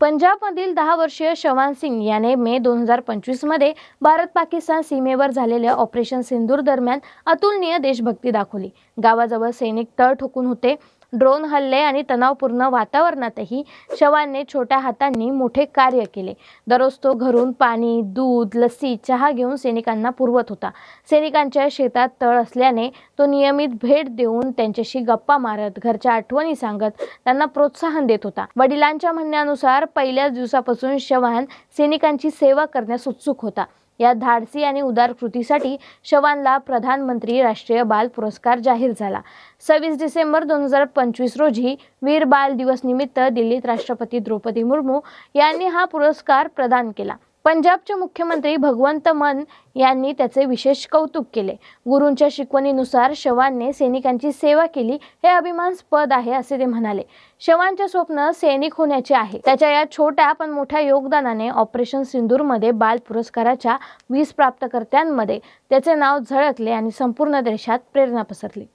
पंजाबमधील दहा वर्षीय शवान सिंग याने मे दोन हजार पंचवीसमध्ये भारत पाकिस्तान सीमेवर झालेल्या ऑपरेशन सिंदूर दरम्यान अतुलनीय देशभक्ती दाखवली. गावाजवळ सैनिक तळ ठोकून होते. ड्रोन हल्ले आणि तणावपूर्ण वातावरणातही शवांनी छोट्या हातांनी मोठे कार्य केले. दररोज तो घरून पाणी दूध लस्सी चहा घेऊन सैनिकांना पुरवत होता. सैनिकांच्या शेतात तळ असल्याने तो नियमित भेट देऊन त्यांच्याशी गप्पा मारत घरच्या आठवणी सांगत त्यांना प्रोत्साहन देत होता. वडिलांच्या म्हणण्यानुसार पहिल्याच दिवसापासून शवान सैनिकांची सेवा करण्यास उत्सुक होता. या धाडसी आणि उदार कृतीसाठी शवानला प्रधानमंत्री राष्ट्रीय बाल पुरस्कार जाहीर झाला. सव्वीस डिसेंबर दोन हजार पंचवीस रोजी वीर बाल दिवस निमित्त दिल्लीत राष्ट्रपती द्रौपदी मुर्मू यांनी हा पुरस्कार प्रदान केला. पंजाबचे मुख्यमंत्री भगवंत मन यांनी त्याचे विशेष कौतुक केले. गुरूंच्या शिकवणीनुसार शवानने सैनिकांची सेवा केली हे अभिमानास्पद आहे असे ते म्हणाले. शवांचे स्वप्न सैनिक होण्याचे आहे. त्याच्या या छोट्या पण मोठ्या योगदानाने ऑपरेशन सिंदूरमध्ये बाल पुरस्काराच्या वीस प्राप्तकर्त्यांमध्ये त्याचे नाव झळकले आणि संपूर्ण देशात प्रेरणा पसरली.